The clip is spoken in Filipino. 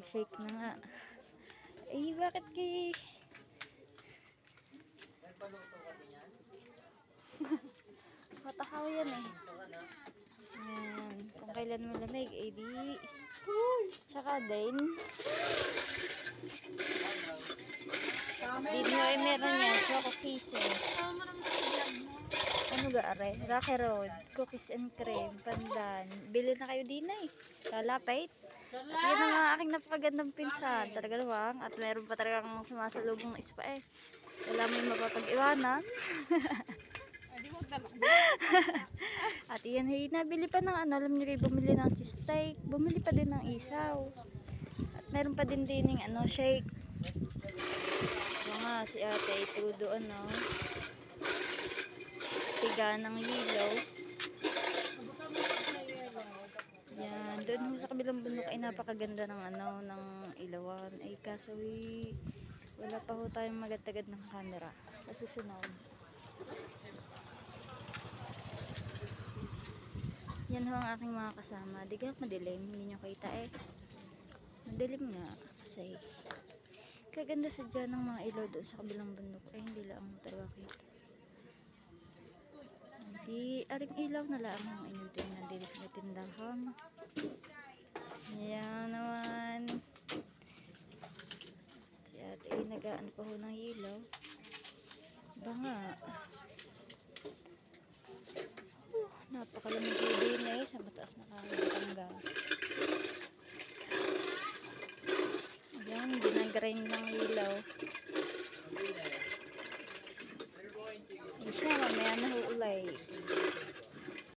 Nag-shake na nga. Eh, bakit kay... Nagpaluto kasi yan. Matakaw yan eh. Ayan. Kung kailan malamig, eh di... Tsaka din, din mo ay meron yan. Choco kisses. Ano ga are? Rocky Road. Cookies and cream. Pandan. Bili na kayo din eh. Lalapit. Yan ang mga aking napakagandang pinsan. Talaga naman. At meron pa talagang sumasalubong isa pa eh. Wala mo yung mapapag-iwanan. At iyan ay nabili pa ng ano, alam kayo bumili ng cheese steak, bumili pa din ng isaw. At meron pa din din ng ano, shake. Ito nga, si ate ay tudo ano, tiga ng lilaw. Yan, doon sa kabilang bundok ay napakaganda ng ano, ng ilawan. Ay kaso ay, wala pa ho tayong magatagad ng camera sa susunod. Yan ho ang aking mga kasama. Di ka madilim, hindi nyo kita eh. Madilim nga. Kasi kaganda sa dyan ng mga ilaw doon sa kabilang bundok. Eh, hindi lang talaga kita. Hindi, aring ilaw na lang ang inyong tingnan nagaan pa ho ng ilaw banga uh, napakalamig din eh. Sa mataas na kakakangga ayan ginagrind ng ilaw isa mamaya nahuulay